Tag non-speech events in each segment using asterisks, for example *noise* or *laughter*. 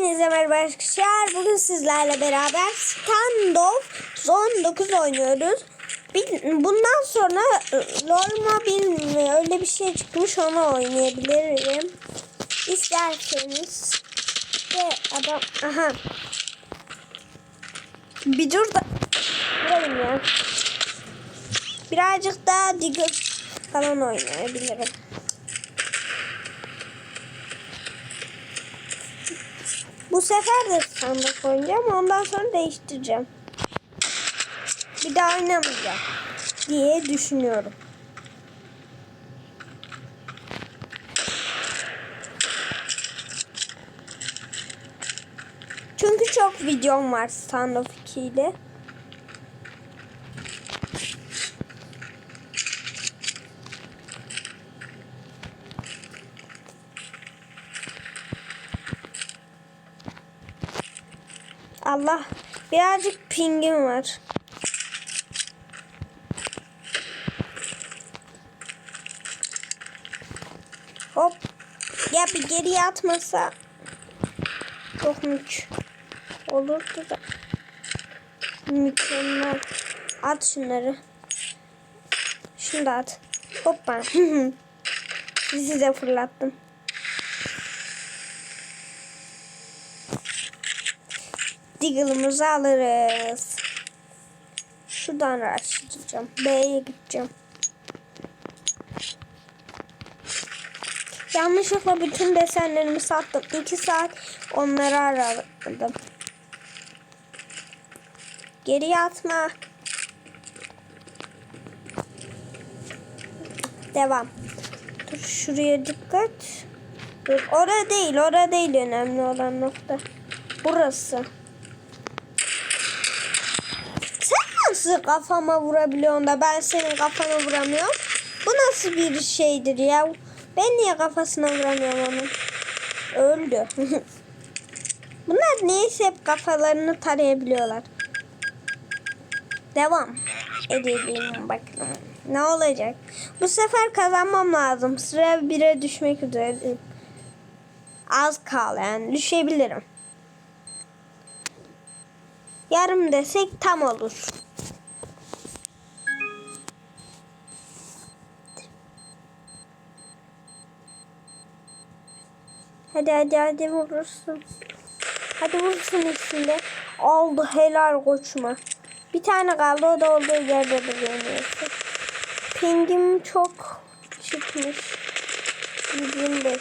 Hepinize merhaba arkadaşlar. Bugün sizlerle beraber Standoff Zone 9 oynuyoruz. Bundan sonra LoL Mobile öyle bir şey çıkmış onu oynayabilirim. İsterseniz ve adam aha bir dur da Buradayım ya. Birazcık daha Diggle falan oynayabilirim. Bu sefer de sandık oynayacağım. Ondan sonra değiştireceğim. Bir daha oynamayacağım diye düşünüyorum. Çünkü çok videom var Standoff 2 ile. Allah birazcık pingim var. Hop. Ya bir geriye atmasa çok mük olurdu da. Mükemmel. At şunları. Şunu da at. Hoppa. *laughs* Sizi de fırlattım. Diggle'ımızı alırız. Şuradan araştıracağım. B'ye gideceğim. Yanlışlıkla bütün desenlerimi sattım. 2 saat onları aradım. Geriye atma. Devam. Dur şuraya dikkat. Dur orada değil, orada değil önemli olan nokta. Burası. Sen nasıl kafama vurabiliyorsun da ben senin kafana vuramıyorum? Bu nasıl bir şeydir ya? Ben niye kafasına vuramıyorum onun? Öldü. *laughs* Bunlar neyse hep kafalarını tarayabiliyorlar. Devam edelim bakalım. Ne olacak? Bu sefer kazanmam lazım. Sıra 1'e düşmek üzere. Az kal yani düşebilirim. Yarım desek tam olur. Hadi hadi hadi vurursun. Hadi vurursun ikisinde. Oldu helal koçuma. Bir tane kaldı o da olduğu yerde duruyor. Pingim çok çıkmış. 125.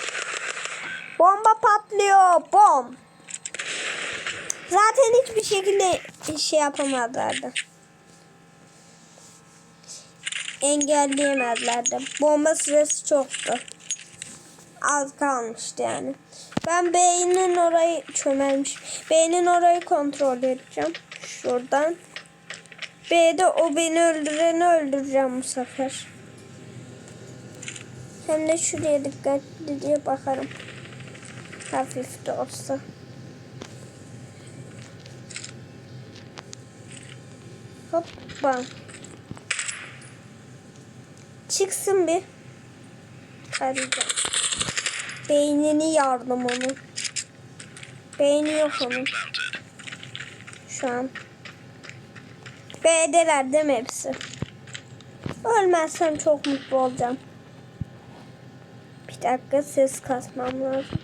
Bomba patlıyor. Bom. Zaten hiçbir şekilde şey yapamazlardı. Engelleyemezlerdi. Bomba süresi çoktu. Az kalmıştı yani. Ben beynin orayı çömelmiş. Beynin orayı kontrol edeceğim. Şuradan. B'de o beni öldüreni öldüreceğim bu sefer. Hem de şuraya dikkatli diye bakarım. Hafif de olsa. Hoppa. Çıksın bir. Arayacağım. Beynini yardım onun. Beyni yok onun. Şu an. B'deler değil mi hepsi? Ölmezsem çok mutlu olacağım. Bir dakika ses kasmam lazım.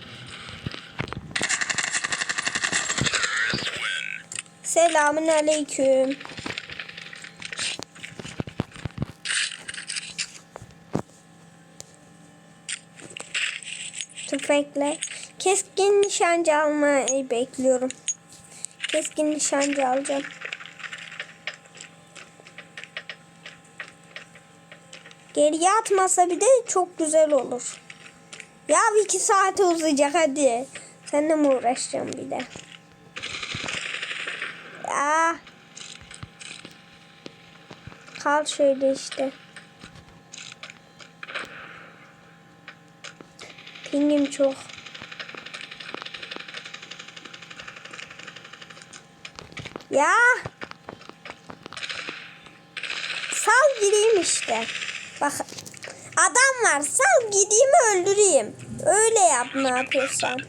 Selamun aleyküm. Tüfekle. Keskin nişancı almayı bekliyorum. Keskin nişancı alacağım. Geriye atmasa bir de çok güzel olur. Ya iki saate uzayacak hadi. Seninle mi uğraşacağım bir de? Ya. Kal şöyle işte. Pingim çok. Ya. Sal gireyim işte. Bak adam var sal gideyim öldüreyim. Öyle yap ne yapıyorsan.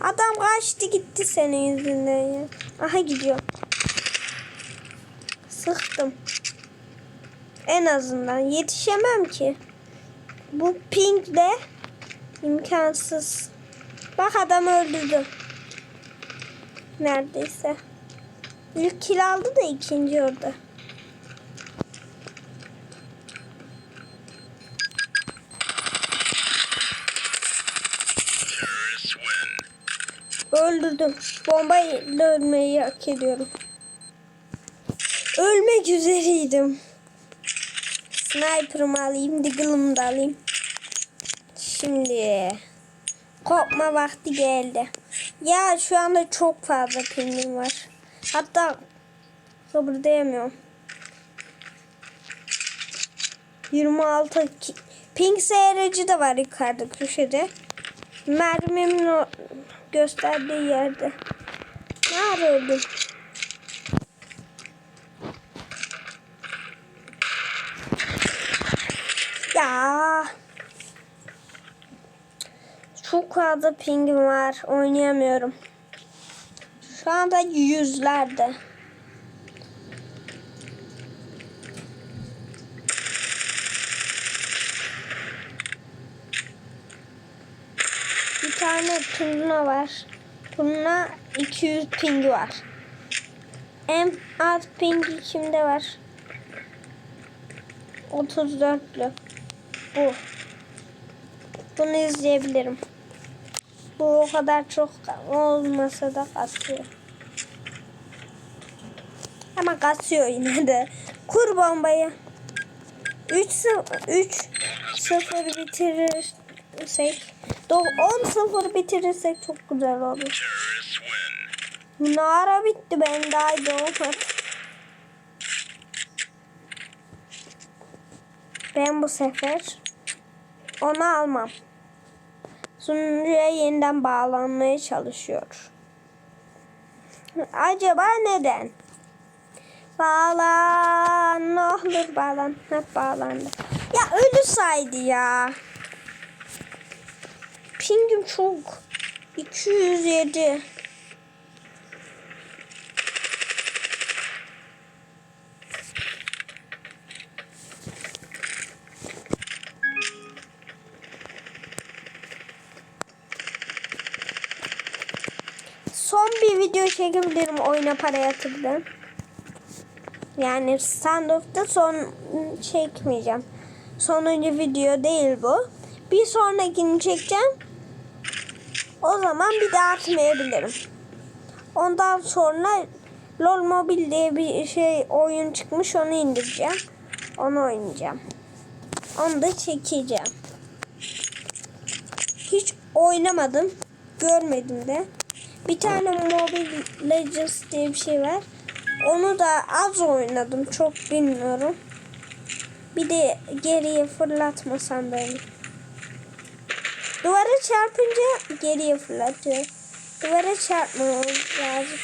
Adam kaçtı gitti senin yüzünden ya. Aha gidiyor. Sıktım. En azından yetişemem ki. Bu pingle imkansız. Bak adam öldürdü. Neredeyse. İlk kill aldı da ikinci orada. Öldürdüm. Bombayla ölmeyi hak ediyorum. Ölmek üzereydim. Sniper'ımı alayım, Deagle'ımı da alayım. Şimdi kopma vakti geldi. Ya şu anda çok fazla pingim var. Hatta kıpırdayamıyorum. 26 ki- ping seyirci de var yukarıda köşede. Mermimin o gösterdiği yerde. Nerede öldüm? Ya. Çok fazla pingim var. Oynayamıyorum. Şu anda yüzlerde. Bir tane turna var. Turna 200 pingi var. En az pingi kimde var? 34'lü. Bu. Bunu izleyebilirim. Bu o kadar çok olmasa da kasıyor. Ama kasıyor yine de. Kur bombayı. 3 3 0 bitirirsek 10 0 bitirirsek çok güzel olur. Terrorists win. Ne ara bitti ben daha olmadı. Ben bu sefer onu almam. Sunucuya yeniden bağlanmaya çalışıyor. Acaba neden? Bağlan. Ne olur bağlan. Hep bağlandı. Ya ölü saydı ya. Pingim çok. 207. Son bir video çekebilirim oyuna para yatırdım. Yani standoff'ta son çekmeyeceğim. Sonuncu video değil bu. Bir sonrakini çekeceğim. O zaman bir daha atmayabilirim. Ondan sonra LOL Mobile diye bir şey oyun çıkmış onu indireceğim. Onu oynayacağım. Onu da çekeceğim. Hiç oynamadım. Görmedim de. Bir tane Mobile Legends diye bir şey var. Onu da az oynadım. Çok bilmiyorum. Bir de geriye fırlatmasam beni. Duvara çarpınca geriye fırlatıyor. Duvara çarpmamamız lazım.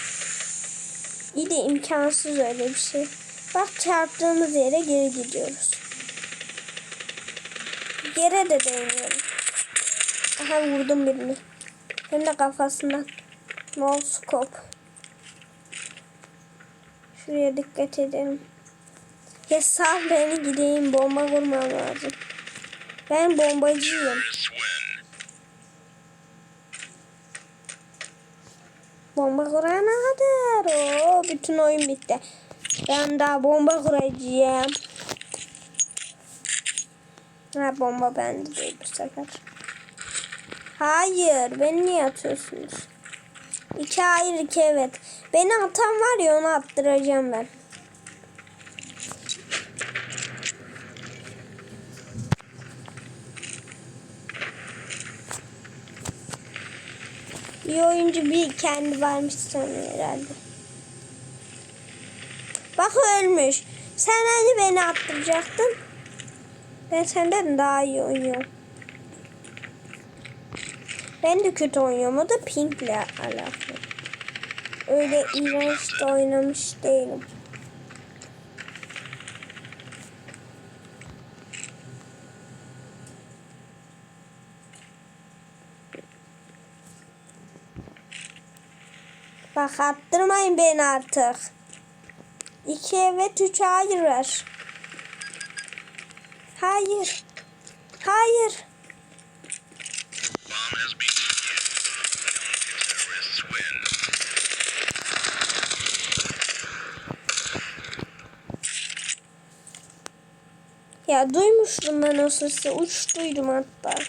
İyi de imkansız öyle bir şey. Bak çarptığımız yere geri gidiyoruz. Yere de değmiyorum. Aha vurdum birini. Hem de kafasından. No scope. Şuraya dikkat edelim. Ya sal beni gideyim bomba vurmam lazım. Ben bombacıyım. Bomba kurana kadar o bütün oyun bitti. Ben daha bomba kuracağım. Ha bomba bende değil bu sefer. Hayır beni niye atıyorsunuz? İki hayır iki evet. Beni atan var ya onu attıracağım ben. Bir oyuncu bir kendi varmış sanıyor herhalde. Bak ölmüş. Sen hani beni attıracaktın? Ben senden daha iyi oynuyorum. Ben de kötü oynuyorum. O da Pink'le alakalı. Öyle iğrenç de oynamış değilim. Bak attırmayın beni artık. İki evet üç hayır ver. Hayır. Hayır. Ya duymuştum ben o sesi. Uçtuydum hatta.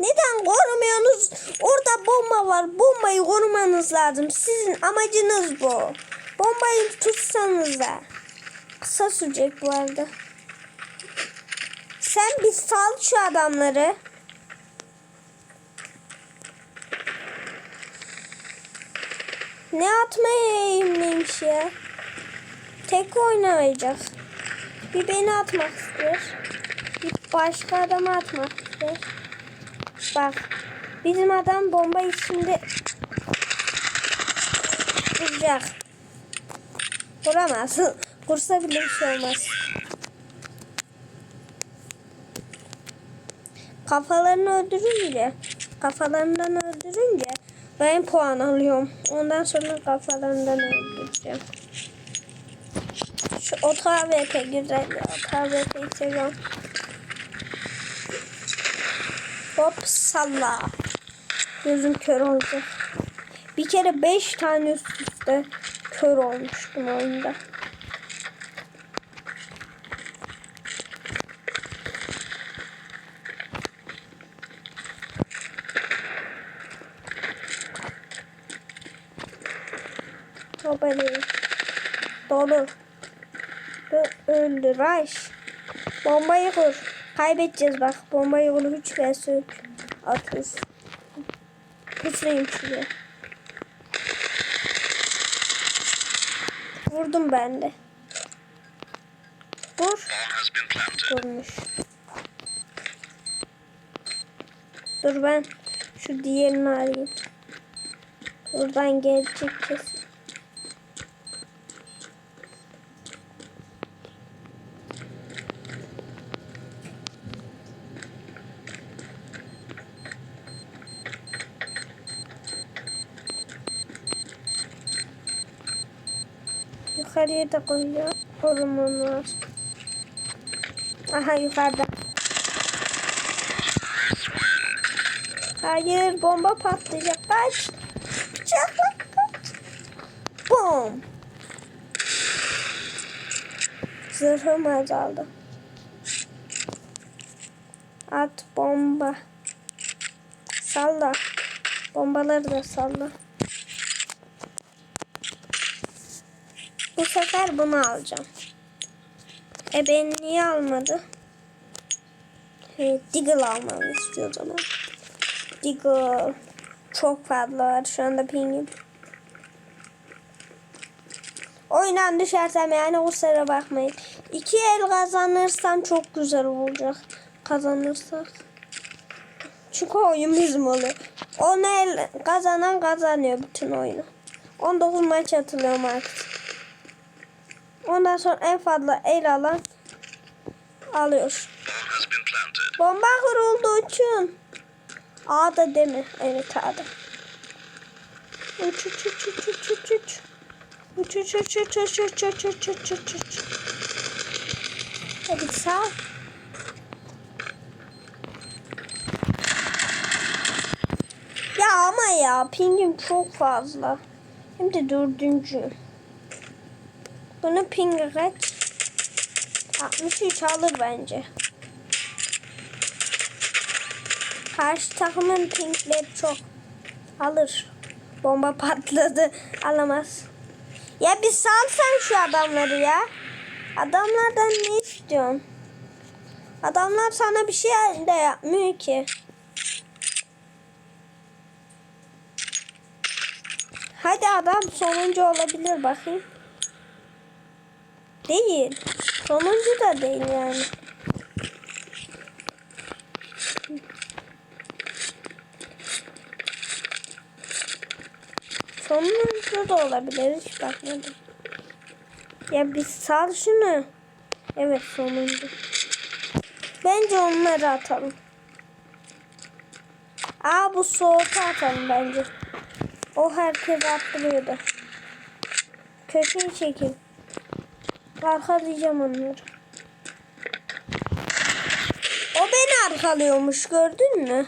Neden korumuyorsunuz? Orada bomba var. Bombayı korumanız lazım. Sizin amacınız bu. Bombayı tutsanız da. Kısa sürecek bu arada. Sen bir sal şu adamları. Ne atmaya eğimliymiş ya. Tek oynayacak. Bir beni atmak istiyor. Bir başka adamı atmak istiyor. Bak. Bizim adam bomba içinde vuracak. Vuramaz. *laughs* Vursa bile bir şey olmaz. Kafalarını öldürünce, kafalarından öldürünce ben puan alıyorum. Ondan sonra kafalarından öldüreceğim. Şu otağı VP güzel. Otağı VP'yi seviyorum. Hop salla. Gözüm kör olacak. Bir kere 5 tane üst üste kör olmuştum oyunda. Hoparlör. Dolu. Öldü. Rush. Bombayı kur. Kaybedeceğiz bak. Bombayı kur. 3 vs 3. Atıyoruz. Kısayım şuraya. Vurdum ben de. Vur. Vurmuş. Dur ben şu diğerini arayayım. Buradan gelecek kesin. Yukarıya da koyuyor. Lazım. Aha yukarıda. Hayır bomba patlayacak. Kaç. Çabuk kaç. Bom. Zırhım azaldı. At bomba. Salla. Bombaları da salla. Bu sefer bunu alacağım. E ben niye almadı? Evet, Deagle almamı istiyor o zaman. Deagle. Çok fazla var şu anda pingim. Oyundan düşersem yani o sıra bakmayın. İki el kazanırsam çok güzel olacak. Kazanırsak. Çünkü oyun bizim oluyor. On el kazanan kazanıyor bütün oyunu. 19 maç atılıyorum artık. Ondan sonra en fazla el alan alıyor. Bomba kuruldu uçun. A'da mi? Evet A'da. Uç uç uç uç uç uç uç. Uç uç uç uç uç uç uç uç uç uç uç. Hadi sağ. Ya ama ya pingim çok fazla. Hem de dördüncü. Bunun pingi kaç? 63 alır bence. Karşı takımın pinkleri çok alır. Bomba patladı. Alamaz. Ya bir salsan şu adamları ya. Adamlardan ne istiyorsun? Adamlar sana bir şey de yapmıyor ki. Hadi adam sonuncu olabilir bakayım. Değil. Sonuncu da değil yani. Sonuncu da olabilir. Hiç bakmadım. Ya bir sal şunu. Evet sonuncu. Bence onları atalım. Aa bu soğutu atalım bence. O herkes attırıyordu. Köşeyi çekin. Arkalayacağım onları. O beni arkalıyormuş gördün mü?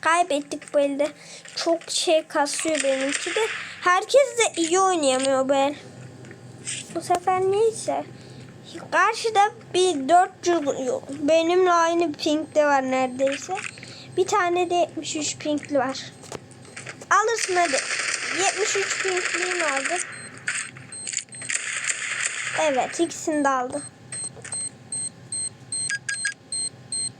Kaybettik bu elde. Çok şey kasıyor benimki de. Herkes de iyi oynayamıyor ben. Bu sefer neyse. Karşıda bir 400 benimle aynı pinkte var neredeyse. Bir tane de 73 pinkli var. Alırsın hadi. 73 pinkliğini aldı. Evet ikisini de aldı.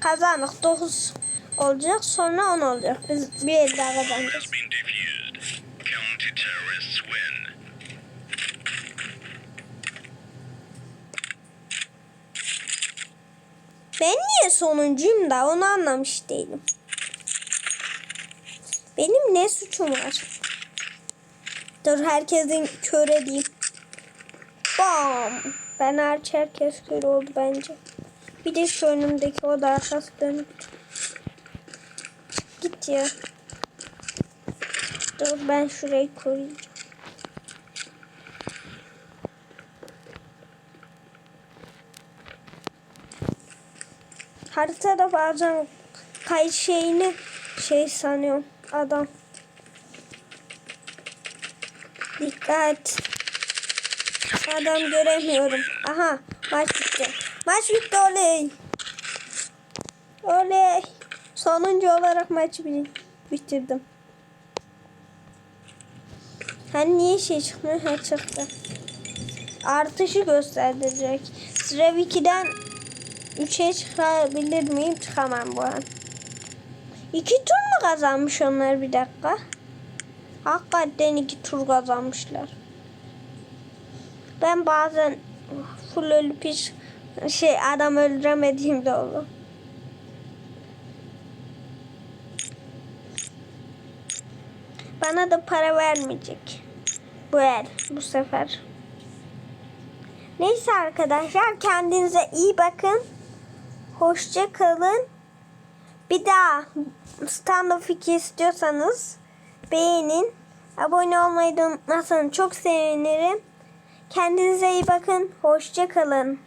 Kazandık 9 olacak sonra 10 olacak. Biz bir el daha kazanacağız. Ben niye sonuncuyum da onu anlamış değilim. Benim ne suçum var? Dur herkesin kör edeyim. Bam. Ben hariç herkes kör oldu bence. Bir de şu önümdeki o da arkası dönük. Git ya. Dur ben şurayı koruyacağım. Haritada bazen kayıt şeyini şey sanıyorum adam. Dikkat. Adam göremiyorum. Aha maç bitti. Maç bitti oley. Oley. Sonuncu olarak maçı bi- bitirdim. Hani niye şey çıkmıyor? Ha çıktı. Artışı gösterecek. Sıra 2'den 3'e çıkabilir miyim? Çıkamam bu an. İki tur mu kazanmış onlar bir dakika? Hakikaten iki tur kazanmışlar. Ben bazen full ölüp hiç şey adam öldüremediğim de olur. Bana da para vermeyecek. Bu el bu sefer. Neyse arkadaşlar kendinize iyi bakın. Hoşça kalın. Bir daha Stand Up 2 istiyorsanız beğenin. Abone olmayı da unutmazsanız çok sevinirim. Kendinize iyi bakın. Hoşça kalın.